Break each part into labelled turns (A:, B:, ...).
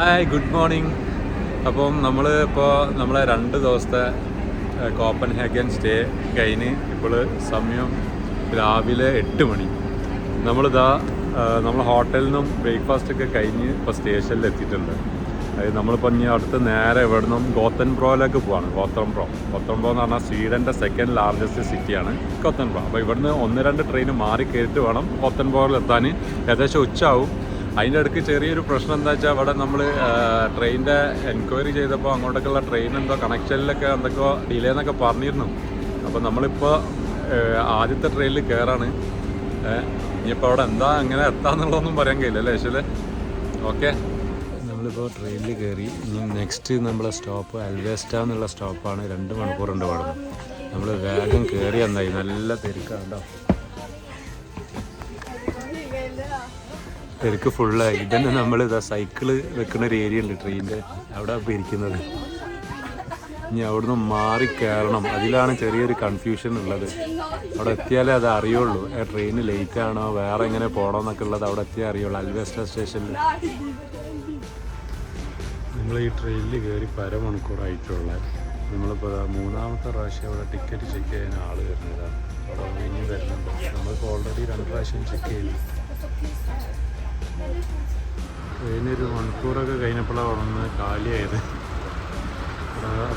A: Hi good morning അപ്പം നമ്മൾ ഇപ്പോൾ നമ്മളെ രണ്ട് ദിവസത്തെ കോപ്പൻ ഹാഗൻ സ്റ്റേ കഴിഞ്ഞ് ഇപ്പോൾ സമയം രാവിലെ എട്ട് മണി. നമ്മളിതാ നമ്മൾ ഹോട്ടലിൽ നിന്നും ബ്രേക്ക്ഫാസ്റ്റ് ഒക്കെ കഴിഞ്ഞ് ഇപ്പോൾ സ്റ്റേഷനിൽ എത്തിയിട്ടുണ്ട് അതായത് നമ്മളിപ്പോൾ ഇനി അടുത്ത് നേരെ ഇവിടെ നിന്നും ഗോത്തൻബ്രോയിലേക്ക് പോവാണ്. ഗോത്തംബ്രോ ഗോത്തംബ്രോ എന്ന് പറഞ്ഞാൽ സ്വീഡന്റെ സെക്കൻഡ് ലാർജസ്റ്റ് സിറ്റിയാണ് ഗോത്തൻബ്രോ. അപ്പോൾ ഇവിടുന്ന് ഒന്ന് രണ്ട് ട്രെയിൻ മാറി കയറിയിട്ട് വേണം ഗോത്തൻബ്രോയിൽ എത്താൻ ഏകദേശം ഉച്ചയാവും. അതിന്റെ ഇടയ്ക്ക് ചെറിയൊരു പ്രശ്നം എന്താ വെച്ചാൽ അവിടെ നമ്മൾ ട്രെയിനിന്റെ എൻക്വയറി ചെയ്തപ്പോൾ അങ്ങോട്ടേക്കുള്ള ട്രെയിൻ എന്തോ കണക്ഷനിലൊക്കെ എന്തൊക്കെയോ ഡിലേ എന്നൊക്കെ പറഞ്ഞിരുന്നു. അപ്പോൾ നമ്മളിപ്പോൾ ആദ്യത്തെ ട്രെയിനിൽ കയറാണ് ഇനിയിപ്പോൾ അവിടെ എന്താ അങ്ങനെ എത്താന്നുള്ളതൊന്നും പറയാൻ കഴിയില്ല അല്ലേ പക്ഷേ ഓക്കെ. നമ്മളിപ്പോൾ ട്രെയിനിൽ കയറി ഇനി നെക്സ്റ്റ് നമ്മളെ സ്റ്റോപ്പ് അൽവേസ്റ്റ എന്നുള്ള സ്റ്റോപ്പാണ് രണ്ട് മണിക്കൂറുണ്ട് പാടുന്നത്. നമ്മൾ വേഗം കയറി എന്നായി നല്ല തിരക്കാണ് തിരക്ക് ഫുള്ളായി ഇതന്നെ നമ്മൾ ഇതാ സൈക്കിൾ വെക്കുന്ന ഒരു ഏരിയ ഉണ്ട് ട്രെയിനിന്റെ അവിടെ ഇപ്പോൾ ഇരിക്കുന്നത്. ഇനി അവിടുന്ന് മാറി കയറണം അതിലാണ് ചെറിയൊരു കൺഫ്യൂഷൻ ഉള്ളത്. അവിടെ എത്തിയാലേ അത് അറിയുള്ളൂ. ട്രെയിൻ ലേറ്റ് ആണോ? വേറെ എങ്ങനെ പോകണമെന്നൊക്കെ ഉള്ളത് അവിടെ എത്തിയാൽ അറിയുള്ളൂ. അൽവേസ്റ്റ സ്റ്റേഷനിൽ നമ്മൾ ഈ ട്രെയിനിൽ കയറി പരമണിക്കൂറായിട്ടുള്ള. നമ്മളിപ്പോൾ മൂന്നാമത്തെ പ്രാവശ്യം അവിടെ ടിക്കറ്റ് ചെക്ക് ചെയ്യാൻ ആൾ വരുന്നതാണ് അവിടെ ഇനി വരുന്നുണ്ട് നമ്മളിപ്പോൾ ഓൾറെഡി രണ്ട് പ്രാവശ്യം ചെക്ക് ചെയ്തു. ട്രെയിനൊരു മണിക്കൂറൊക്കെ കഴിഞ്ഞപ്പോഴാണ് ഉണർന്ന് കാലിയായത്.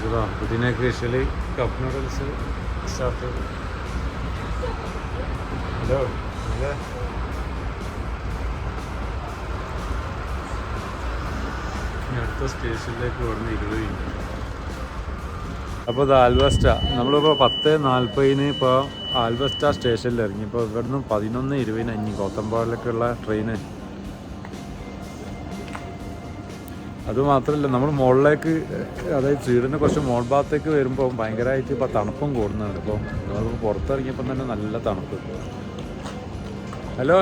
A: അതാ പുതിന കൃഷിയിൽ കപ്പ് നൂഡിൽസ് സ്റ്റാർട്ട് ചെയ്തു ഹലോ അല്ലേ? അടുത്ത സ്റ്റേഷനിലേക്ക് വന്ന് ഇരുപത് മിനിറ്റ് അപ്പോൾ ഇത് ആൽവസ്റ്റ നമ്മളിപ്പോൾ പത്ത് നാൽപ്പതിന് ഇപ്പോൾ ആൽവസ്റ്റ സ്റ്റേഷനിൽ ഇറങ്ങി ഇപ്പോൾ ഇവിടുന്ന് പതിനൊന്ന് ഇരുപതിന് അഞ്ഞ് കോത്തമ്പാടിലേക്കുള്ള ട്രെയിന്. അതുമാത്രമല്ല നമ്മൾ മുകളിലേക്ക് അതായത് സ്വീഡന് കുറച്ച് മോൾ ഭാഗത്തേക്ക് വരുമ്പോൾ ഭയങ്കരമായിട്ട് ഇപ്പോൾ തണുപ്പും കൂടുന്നുണ്ട് ഇപ്പോൾ നമ്മൾ പുറത്തിറങ്ങിയപ്പം തന്നെ നല്ല തണുപ്പ്. ഹലോ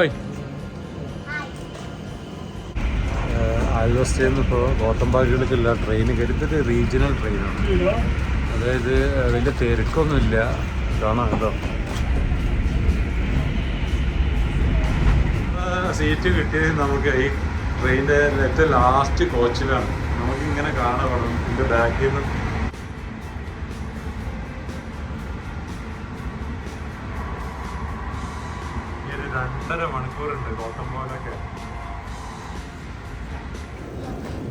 A: ആൽവസ്റ്റയിൽ നിന്ന് ഇപ്പോൾ ഗോത്തമ്പാടിയിലേക്കുള്ള ട്രെയിൻ കരുത്തിട്ട് റീജിയണൽ ട്രെയിനാണ്. അതായത് വലിയ തിരക്കൊന്നുമില്ല. കാണാം കേട്ടോ. സീറ്റ് കിട്ടിയത് നമുക്ക് ഈ ട്രെയിനിന്റെ ഏറ്റവും ലാസ്റ്റ് കോച്ചിലാണ് നമുക്കിങ്ങനെ വേണം ഇതിന്റെ ബാക്കിൽ നിന്ന് രണ്ടര മണിക്കൂറുണ്ട് ഗോതമ്പോലൊക്കെ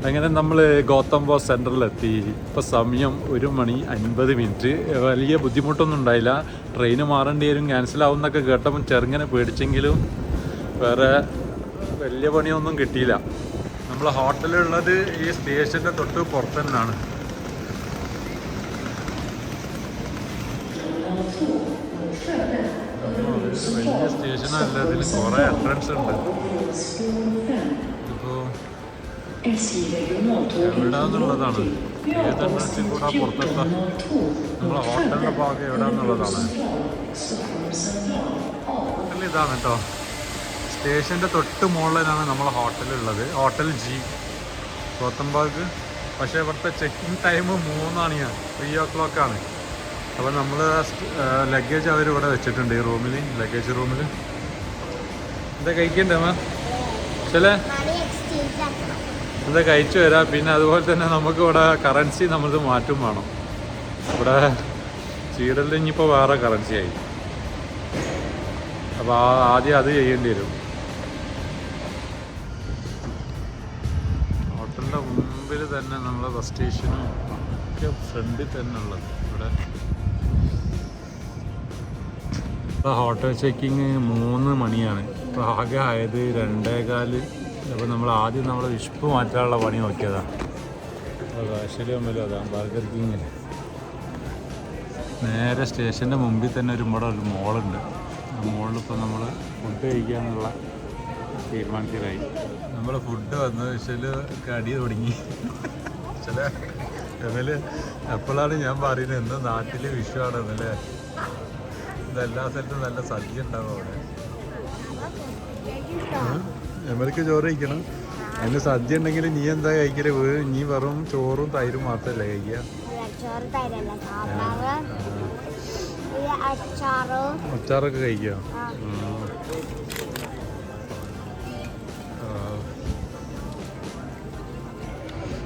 A: അങ്ങനെ നമ്മൾ ഗോതമ്പോ സെന്ററിലെത്തി ഇപ്പോൾ സമയം ഒരു മണി അൻപത് മിനിറ്റ്. വലിയ ബുദ്ധിമുട്ടൊന്നും ഉണ്ടായില്ല. ട്രെയിന് മാറേണ്ടി വരും ക്യാൻസൽ ആവുമെന്നൊക്കെ കേട്ടപ്പോൾ ചെറുങ്ങനെ പേടിച്ചെങ്കിലും വേറെ വലിയ പണിയൊന്നും കിട്ടിയില്ല. നമ്മൾ ഹോട്ടലുള്ളത് ഈ സ്റ്റേഷന്റെ തൊട്ട് പുറത്തു തന്നെയാണ് വലിയ സ്റ്റേഷനല്ല ഇതിൽ കുറേ എൻട്രൻസ് ഉണ്ട്. ഇപ്പോൾ എവിടാന്നുള്ളതാണ്? ഏത് എൻട്രൻസിൽ കൂടെ പുറത്തെത്താം? നമ്മളെ ഹോട്ടലിന്റെ ഭാഗം എവിടാന്നുള്ളതാണ്? ഇതാണ് കേട്ടോ സ്റ്റേഷന്റെ തൊട്ട് മുകളിലാണ് നമ്മളെ ഹോട്ടലുള്ളത് ഹോട്ടൽ ജി. ഗോത്തംബാഗ് പക്ഷേ ഇവിടുത്തെ ചെക്കിംഗ് ടൈം മൂന്നാണ് ഞാൻ. ത്രീ ഓ ക്ലോക്ക് ആണ് അപ്പോൾ നമ്മൾ ലഗേജ് അവർ ഇവിടെ വെച്ചിട്ടുണ്ട് ഈ റൂമിൽ ലഗേജ് റൂമിൽ എന്താ കഴിക്കണ്ടേ മാ ചില എന്താ കഴിച്ചു വരാം. പിന്നെ അതുപോലെ തന്നെ നമുക്ക് ഇവിടെ കറൻസി നമ്മളിത് മാറ്റും വേണം. ഇവിടെ ഇനിയിപ്പോൾ വേറെ കറൻസി ആയി. അപ്പോൾ ആദ്യം അത് ചെയ്യേണ്ടി വരും. ഹോട്ടലിന്റെ മുമ്പിൽ തന്നെ നമ്മളെ ബസ് സ്റ്റേഷനും ഒക്കെ ഫ്രണ്ടിൽ തന്നെ ഉള്ളത്. ഇവിടെ ഇപ്പോൾ ഹോട്ടൽ ചെക്കിങ് മൂന്ന് മണിയാണ്. ഇപ്പോൾ ആകെ ആയത് രണ്ടേകാൽ. അപ്പോൾ നമ്മൾ ആദ്യം നമ്മൾ വിശപ്പ് മാറ്റാനുള്ള പണി നോക്കിയതാണ് ശരി അമ്മല്ലോ അതാ ബർഗർ കിങ് നേരെ സ്റ്റേഷന്റെ മുമ്പിൽ തന്നെ ഒരു ഇവിടെ ഒരു മോളുണ്ട് ആ മോളിൽ ഇപ്പോൾ നമ്മൾ ഫുഡ് കഴിക്കാനുള്ള തീരുമാനത്തിലായി നമ്മൾ ഫുഡ് വന്ന വെച്ചാൽ കടി തുടങ്ങി. ചില എന്നാൽ എപ്പോഴാണ് ഞാൻ പറയുന്നത്? നാട്ടിൽ നാട്ടിൽ വിഷുവാണെന്നല്ലേ ഇതെല്ലാ സ്ഥലത്തും നല്ല സദ്യ ഉണ്ടാവും അവിടെ. എമ്മർക്ക് ചോറ് കഴിക്കണം. അതിന് സദ്യ ഉണ്ടെങ്കിൽ നീ എന്താ കഴിക്കൽ? വീ- നീ വെറും ചോറും തൈരും മാത്രമല്ലേ കഴിക്കുക? അച്ചാറൊക്കെ കഴിക്കുക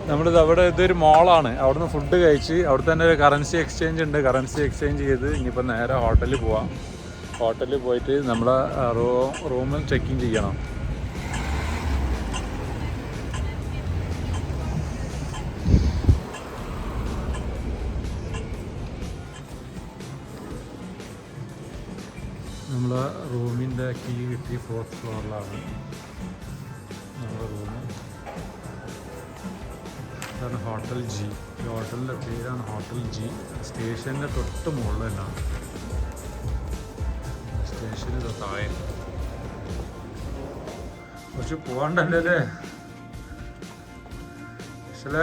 A: നമ്മളിത് അവിടെ ഇതൊരു മോളാണ് അവിടുന്ന് ഫുഡ് കഴിച്ച് അവിടെ തന്നെ ഒരു കറൻസി എക്സ്ചേഞ്ച് ഉണ്ട്. കറൻസി എക്സ്ചേഞ്ച് ചെയ്ത് ഇനിയിപ്പോൾ നേരെ ഹോട്ടലിൽ പോവാം. ഹോട്ടലിൽ പോയിട്ട് നമ്മളെ റൂമിൽ ചെക്കിൻ ചെയ്യണം. നമ്മളെ റൂമിന്റെ കീ കിട്ടി ഫോർത്ത് ഫ്ലോറിലാണ് നമ്മുടെ റൂം ഇതാണ് ഹോട്ടൽ ജി. ഈ ഹോട്ടലിന്റെ പേരാണ് ഹോട്ടൽ ജി. സ്റ്റേഷന്റെ തൊട്ട് മുകളിൽ തന്നെയാണ് സ്റ്റേഷനിൽ താഴെ. കുറച്ച് പോകണ്ടല്ലേ പക്ഷേ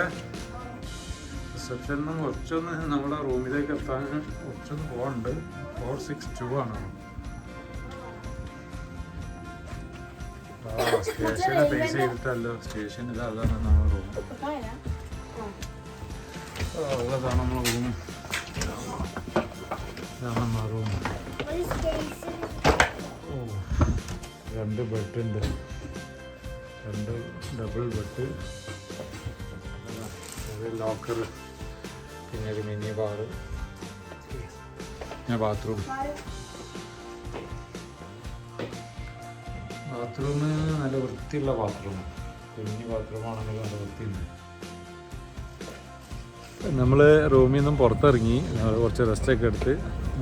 A: റിസപ്ഷനിൽ കുറച്ചൊന്ന് നമ്മുടെ റൂമിലേക്ക് എത്താൻ കുറച്ചൊന്ന് പോകണ്ട് ഫോർ സിക്സ് ടു ആണ്. സ്റ്റേഷനെ ബേസ് ചെയ്തിട്ടല്ലോ. സ്റ്റേഷൻ ഇതാണ് നമ്മുടെ റൂം. റൂം ഇതാണ് നമ്മുടെ റൂം ഓ രണ്ട് ബെഡ് ഉണ്ട് രണ്ട് ഡബിൾ ബെഡ്. ലോക്കർ പിന്നെ ഒരു മിനി ബാറ്. പിന്നെ ബാത്റൂം. ബാത്റൂം നല്ല വൃത്തിയുള്ള ബാത്റൂം കുഞ്ഞു ബാത്റൂമാണെങ്കിൽ നല്ല വൃത്തിയുണ്ട്. നമ്മൾ റൂമിൽ നിന്നും പുറത്തിറങ്ങി കുറച്ച് റെസ്റ്റൊക്കെ എടുത്ത്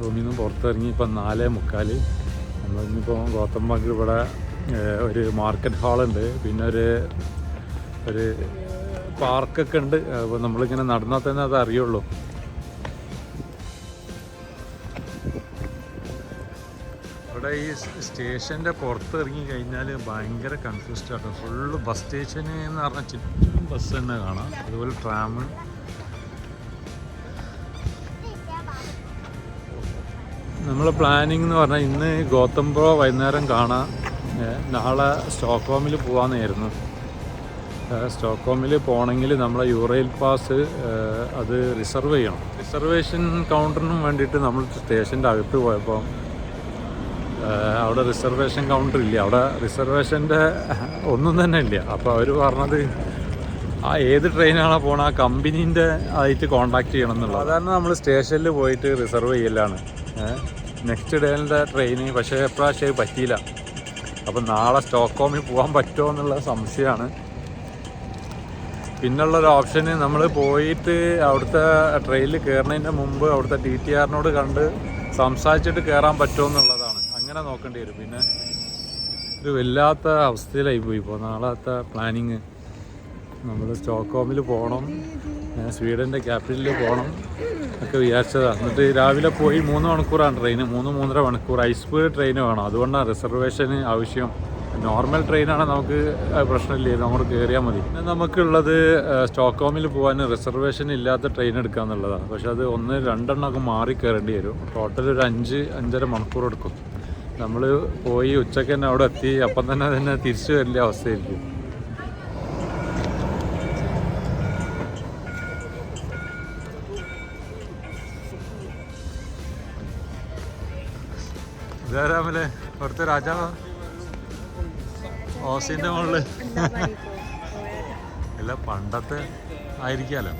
A: റൂമിൽ നിന്നും പുറത്തിറങ്ങി ഇപ്പം നാല് മുക്കാൽ നമ്മളിന്നിപ്പോൾ ഗോതമ്പാക്കിൽ ഇവിടെ ഒരു മാർക്കറ്റ് ഹാളുണ്ട് പിന്നെ ഒരു ഒരു പാർക്കൊക്കെ ഉണ്ട്. അപ്പോൾ നമ്മളിങ്ങനെ നടന്നാൽ തന്നെ അത് അറിയുള്ളൂ. ഇവിടെ ഈ സ്റ്റേഷന്റെ പുറത്ത് ഇറങ്ങി കഴിഞ്ഞാൽ ഭയങ്കര കൺഫ്യൂസ്ഡ് ആട്ടോ. ഫുള്ള് ബസ് സ്റ്റേഷന് എന്ന് പറഞ്ഞാൽ ചുറ്റും ബസ് തന്നെ കാണാം. അതുപോലെ ട്രാം നമ്മളെ പ്ലാനിങ് എന്ന് പറഞ്ഞാൽ ഇന്ന് ഗോതംബ്രോ വൈകുന്നേരം കാണാം. നാളെ സ്റ്റോക്ക്ഹോമിൽ പോകാമെന്നായിരുന്നു സ്റ്റോക്ക്ഹോമിൽ പോകണമെങ്കിൽ നമ്മളെ യൂറയിൽ പാസ് അത് റിസർവ് ചെയ്യണം. റിസർവേഷൻ കൗണ്ടറിനും വേണ്ടിയിട്ട് നമ്മൾ സ്റ്റേഷന്റെ അകത്ത് പോയപ്പോൾ അവിടെ റിസർവേഷൻ കൗണ്ടർ ഇല്ല. അവിടെ റിസർവേഷന്റെ ഒന്നും തന്നെ ഇല്ല. അപ്പോൾ അവർ പറഞ്ഞത് ആ ഏത് ട്രെയിനാണോ പോണ ആ കമ്പനീന്റെ ആയിട്ട് കോണ്ടാക്ട് ചെയ്യണം എന്നുള്ളത്. സാധാരണ നമ്മൾ സ്റ്റേഷനിൽ പോയിട്ട് റിസർവ് ചെയ്യലാണ്. നെക്സ്റ്റ് ഡേയിലെ ട്രെയിന് പക്ഷേ എപ്രാവശ്യം പറ്റിയില്ല. അപ്പം നാളെ സ്റ്റോക്ക്ഹോമിൽ പോകാൻ പറ്റുമോ എന്നുള്ള സംശയമാണ്. പിന്നുള്ളൊരു ഓപ്ഷന് നമ്മൾ പോയിട്ട് അവിടുത്തെ ട്രെയിനിൽ കയറുന്നതിന്റെ മുമ്പ് അവിടുത്തെ ടി ടി ആറിനോട് കണ്ട് സംസാരിച്ചിട്ട് കയറാൻ പറ്റുമോ എന്നുള്ളതാണ്. അങ്ങനെ നോക്കേണ്ടി വരും. പിന്നെ ഒരു വല്ലാത്ത അവസ്ഥയിലായി പോയി ഇപ്പോൾ നാളത്തെ പ്ലാനിങ് നമ്മൾ സ്റ്റോക്ക്ഹോമിൽ പോകണം സ്വീഡന്റെ ക്യാപിറ്റലിൽ പോകണം ഒക്കെ വിചാരിച്ചതാണ് എന്നിട്ട് രാവിലെ പോയി മൂന്ന് മണിക്കൂറാണ് ട്രെയിൻ മൂന്ന് മൂന്നര മണിക്കൂർ ഹൈ സ്പീഡ് ട്രെയിൻ വേണം. അതുകൊണ്ടാണ് റിസർവേഷന് ആവശ്യം. നോർമൽ ട്രെയിനാണ് നമുക്ക് പ്രശ്നമില്ല. നമുക്ക് കയറിയാൽ മതി. പിന്നെ നമുക്കുള്ളത് സ്റ്റോക്ക്ഹോമിൽ പോകാൻ റിസർവേഷൻ ഇല്ലാത്ത ട്രെയിൻ എടുക്കുക എന്നുള്ളതാണ് പക്ഷെ അത് ഒന്ന് രണ്ടെണ്ണമൊക്കെ മാറി കയറേണ്ടി വരും. ടോട്ടൽ ഒരു അഞ്ച് അഞ്ചര മണിക്കൂർ എടുക്കും. നമ്മൾ പോയി ഉച്ചയ്ക്ക് തന്നെ അവിടെ എത്തി. അപ്പം തന്നെ തന്നെ തിരിച്ചു വരേണ്ട അവസ്ഥയായിരിക്കും ഇതാരാമല്ലേ ഇവിടുത്തെ രാജാവാ? ഓസിന്റെ മുകളിൽ അല്ല പണ്ടത്തെ ആയിരിക്കാലോ?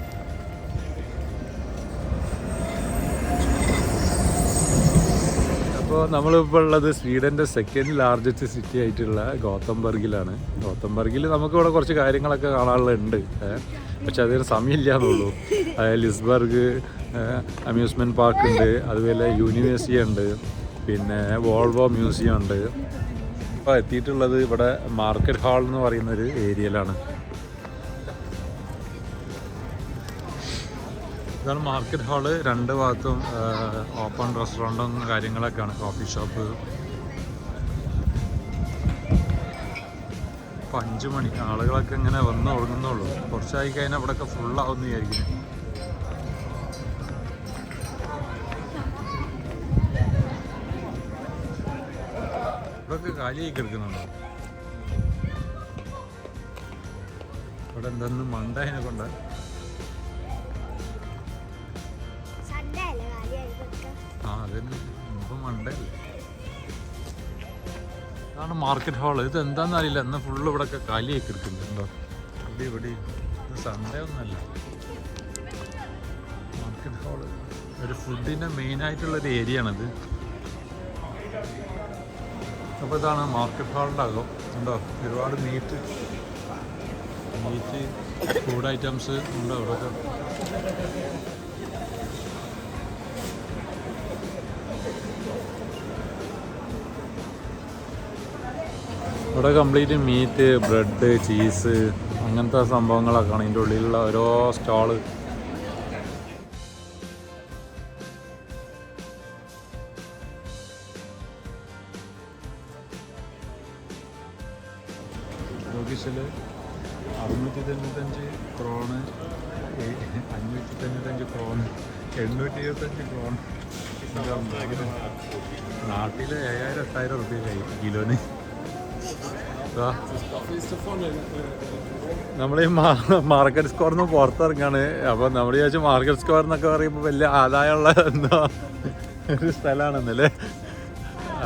A: അപ്പോൾ നമ്മളിപ്പോൾ ഉള്ളത് സ്വീഡന്റെ സെക്കൻഡ് ലാർജസ്റ്റ് സിറ്റി ആയിട്ടുള്ള ഗോത്തംബർഗിലാണ് ഗോത്തംബർഗിൽ നമുക്ക് ഇവിടെ കുറച്ച് കാര്യങ്ങളൊക്കെ കാണാനുള്ളത്. പക്ഷെ അതിന് സമയമില്ല എന്നുള്ളൂ അതായത് ലിസ്ബർഗ് അമ്യൂസ്മെന്റ് പാർക്ക് ഉണ്ട് അതുപോലെ യൂണിവേഴ്സിറ്റി ഉണ്ട് പിന്നെ വോൾവോ മ്യൂസിയം ഉണ്ട്. ഇപ്പോൾ എത്തിയിട്ടുള്ളത് ഇവിടെ മാർക്കറ്റ് ഹാൾ എന്ന് പറയുന്ന ഒരു ഏരിയയിലാണ്. ഇതാണ് മാർക്കറ്റ് ഹാൾ രണ്ട് ഭാഗത്തും ഓപ്പൺ റെസ്റ്റോറന്റും കാര്യങ്ങളൊക്കെയാണ് കോഫി ഷോപ്പ് ഇപ്പം അഞ്ച് മണി ആളുകളൊക്കെ ഇങ്ങനെ വന്ന് തുടങ്ങുന്നുള്ളൂ കുറച്ചായി കഴിഞ്ഞാൽ അവിടെയൊക്കെ ഫുള്ളാവുന്ന വിചാരിക്കുന്നു. ഇവിടെയൊക്കെ കാലിയായി കിടക്കുന്നുണ്ടോ? ഇവിടെ എന്തെന്ന് മണ്ടതിനെ കൊണ്ട്?
B: ഇതൊക്കെ
A: ആ അതന്നെ. ഇപ്പം മണ്ടല്ലേ ഇതാണ് മാർക്കറ്റ് ഹാൾ ഇത് എന്താണെന്ന് അറിയില്ല. എന്നാൽ ഫുള്ള് ഇവിടെ ഒക്കെ കാലിയായി കിടക്കുന്നുണ്ടോ? ഇവിടെ ഇവിടെ. ഇത് സൺഡേ ഒന്നല്ല. മാർക്കറ്റ് ഹാൾ ഒരു ഫുഡിന്റെ മെയിൻ ആയിട്ടുള്ള ഒരു ഏരിയ ആണിത്. അപ്പോൾ ഇതാണ് മാർക്കറ്റ് ഹാളിന്റെ അകം. ഉണ്ടോ ഒരുപാട് മീറ്റ് മീറ്റ് ഫുഡ് ഐറ്റംസ് ഉണ്ട് അവിടെയൊക്കെ. ഇവിടെ കംപ്ലീറ്റ് മീറ്റ് ബ്രെഡ് ചീസ് അങ്ങനത്തെ സംഭവങ്ങളൊക്കെയാണ് ഇതിന്റെ ഉള്ളിലുള്ള ഓരോ സ്റ്റാൾ തൊണ്ണൂറ്റഞ്ച് ക്രോണ് അഞ്ഞൂറ്റി തൊണ്ണൂറ്റഞ്ച് ക്രോണ് എണ്ണൂറ്റി ഇരുപത്തഞ്ച് ക്രോൺ നാട്ടിൽ ഏഴായിരം എട്ടായിരം റുപ്യ കിലോന്. നമ്മൾ മാർക്കറ്റ് സ്കോറിൽ നിന്ന് പുറത്തിറങ്ങാണ്. അപ്പോൾ നമ്മൾ ചോദിച്ചാൽ മാർക്കറ്റ് സ്കോർ എന്നൊക്കെ പറയുമ്പോൾ വലിയ ആദായമുള്ള എന്താ ഒരു സ്ഥലമാണെന്നല്ലേ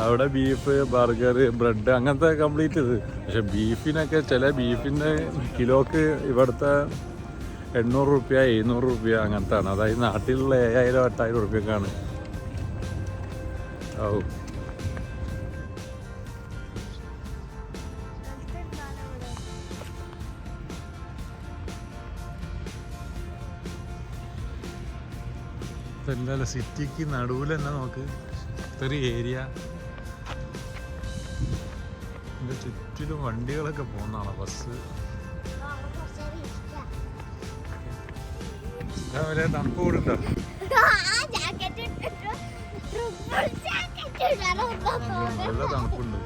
A: അവിടെ ബീഫ് ബർഗർ ബ്രെഡ് അങ്ങനത്തെ കംപ്ലീറ്റ് ഇത്. പക്ഷെ ബീഫിനൊക്കെ ചില ബീഫിന്റെ കിലോക്ക് ഇവിടുത്തെ എണ്ണൂറ് റുപ്യ എഴുന്നൂറ് റുപ്യ അങ്ങനത്തെ ആണ് അതായത് നാട്ടിലുള്ള ഏഴായിരം എട്ടായിരം റുപ്യക്കാണ്. ഓ ഇതല്ല സിറ്റിക്ക് നടുവിൽ തന്നെ നോക്ക്. ഇത്തൊരു ഏരിയ ചുറ്റിലും വണ്ടികളൊക്കെ പോകുന്നതാണ് ബസ്. രാവിലെ തണുപ്പ് കൂടുണ്ടോ നല്ല തണുപ്പുണ്ട്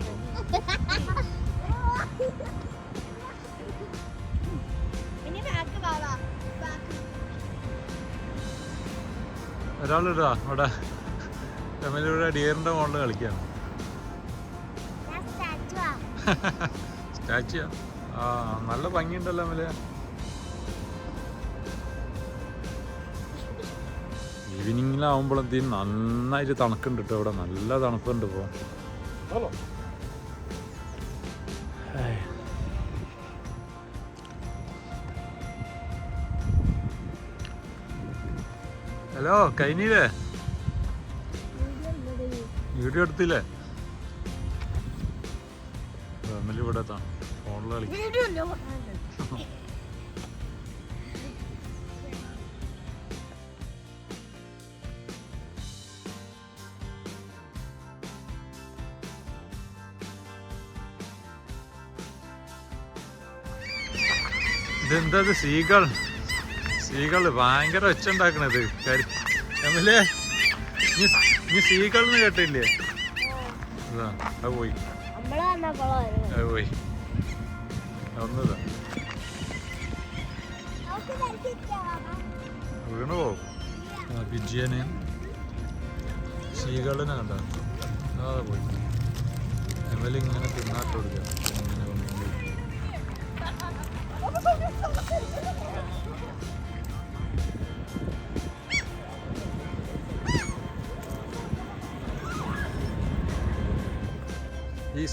A: ഒരാളിടാ അവിടെ. ഫാമിലിയുടെ ഡിയറിന്റെ
B: മോളിൽ സ്റ്റാച്ചുവാ
A: സ്റ്റാച്യു. ആ നല്ല ഭംഗിയുണ്ടല്ലോ അമല. ഈവനിങ്ങിലാവുമ്പോഴത്തേക്കും നന്നായിട്ട് തണുക്കുണ്ട് കേട്ടോ ഇവിടെ. നല്ല തണുപ്പുണ്ട് ഇപ്പോൾ ഹലോ കഴിഞ്ഞില്ലേ വീഡിയോ എടുത്തില്ലേ? ഫോണിൽ കളിക്കും. ഇതെന്താ ഇത് സീകൾ സീകൾ ഭയങ്കര ഒച്ച ഉണ്ടാക്കണത് എമ്മല്ലേ നീ സീകളെന്ന് കേട്ടില്ലേ? അതാ അത് പോയി. അത് പോയി. ഒന്നതാ വീണ് പോവും. ആ പിജിയന് സീകളിനെ കണ്ട അതാ പോയി. എമ്മലിങ്ങനെ തിന്നാട്ട് കൊടുക്കുക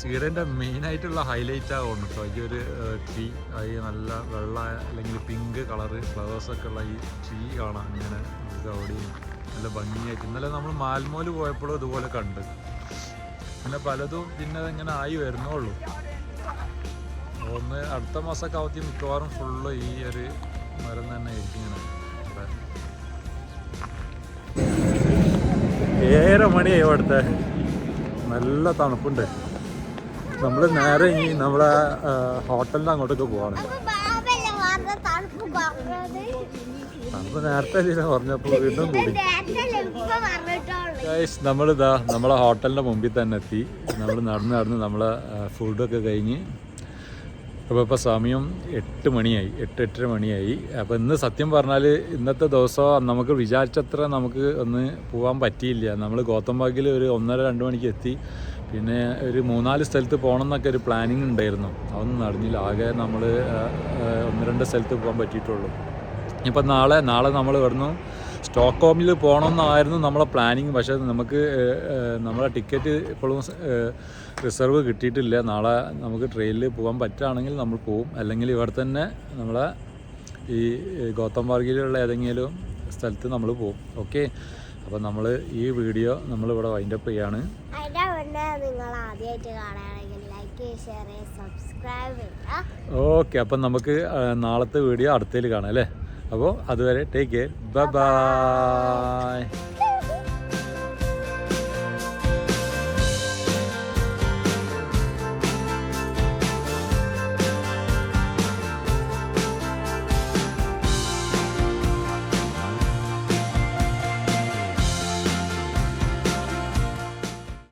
A: മെയിൻ ആയിട്ടുള്ള ഹൈലൈറ്റ് ആവുന്നു കേട്ടോ ഈ ഒരു ട്രീ ഈ നല്ല വെള്ള അല്ലെങ്കിൽ പിങ്ക് കളറ് ഫ്ലവേഴ്സൊക്കെ ഉള്ള ഈ ട്രീ കാണാം ഇങ്ങനെ അവിടെയും നല്ല ഭംഗിയായിട്ട്. ഇന്നലെ നമ്മൾ മാൽമോൽ പോയപ്പോഴും ഇതുപോലെ കണ്ട്. പിന്നെ പലതും പിന്നെ ഇങ്ങനെ ആയി വരുന്നുള്ളൂ ഒന്ന് അടുത്ത മാസമൊക്കെ ആവത്തി മിക്കവാറും ഫുള്ള് ഈ ഒരു മരം തന്നെ ആയിരിക്കും ഇങ്ങനെ. ഏറെ മണിയായി ഇവിടുത്തെ. നല്ല തണുപ്പുണ്ട്. നമ്മൾ നേരെ ഈ നമ്മളെ ഹോട്ടലിന്റെ അങ്ങോട്ടൊക്കെ പോവാണ്.
B: തണുപ്പ്
A: നേരത്തെ പറഞ്ഞപ്പോൾ വീണ്ടും കൂടി. നമ്മളിതാ നമ്മളെ ഹോട്ടലിന്റെ മുമ്പിൽ തന്നെ എത്തി. നമ്മൾ നടന്ന് നടന്ന് നമ്മളെ ഫുഡൊക്കെ കഴിഞ്ഞ്. അപ്പോൾ ഇപ്പോൾ സമയം എട്ട് മണിയായി. എട്ട് എട്ടര മണിയായി. അപ്പോൾ ഇന്ന് സത്യം പറഞ്ഞാൽ ഇന്നത്തെ ദിവസം നമുക്ക് വിചാരിച്ചത്ര നമുക്ക് ഒന്ന് പോകാൻ പറ്റിയില്ല. നമ്മൾ ഗോതമ്പാക്കിൽ ഒരു ഒന്നര രണ്ട് മണിക്ക് എത്തി. പിന്നെ ഒരു മൂന്നാൽ സ്ഥലത്ത് പോകണം എന്നൊക്കെ ഒരു പ്ലാനിങ് ഉണ്ടായിരുന്നു. അതൊന്നും നടന്നില്ല. ആകെ നമ്മൾ ഒന്ന് രണ്ട് സ്ഥലത്ത് പോകാൻ പറ്റിയിട്ടുള്ളൂ. ഇപ്പം നാളെ നാളെ നമ്മൾ ഇവിടുന്ന് സ്റ്റോക്ക്ഹോമിൽ പോകണമെന്നായിരുന്നു നമ്മളെ പ്ലാനിങ് പക്ഷേ നമുക്ക് നമ്മളെ ടിക്കറ്റ് ഇപ്പോഴും റിസർവ് കിട്ടിയിട്ടില്ല. നാളെ നമുക്ക് ട്രെയിനിൽ പോകാൻ പറ്റുകയാണെങ്കിൽ നമ്മൾ പോവും. അല്ലെങ്കിൽ ഇവിടെ തന്നെ നമ്മളെ ഈ ഗൗതം പാർക്കിലുള്ള ഏതെങ്കിലും സ്ഥലത്ത് നമ്മൾ പോകും ഓക്കെ അപ്പോൾ നമ്മൾ ഈ വീഡിയോ നമ്മളിവിടെ വൈൻഡപ്പ് ചെയ്യാണ്. ഓക്കെ അപ്പം നമുക്ക് നാളത്തെ വീഡിയോ അടുത്തതിൽ കാണാം അല്ലേ? അപ്പോൾ അതുവരെ ടേക്ക് കെയർ ബൈ ബൈ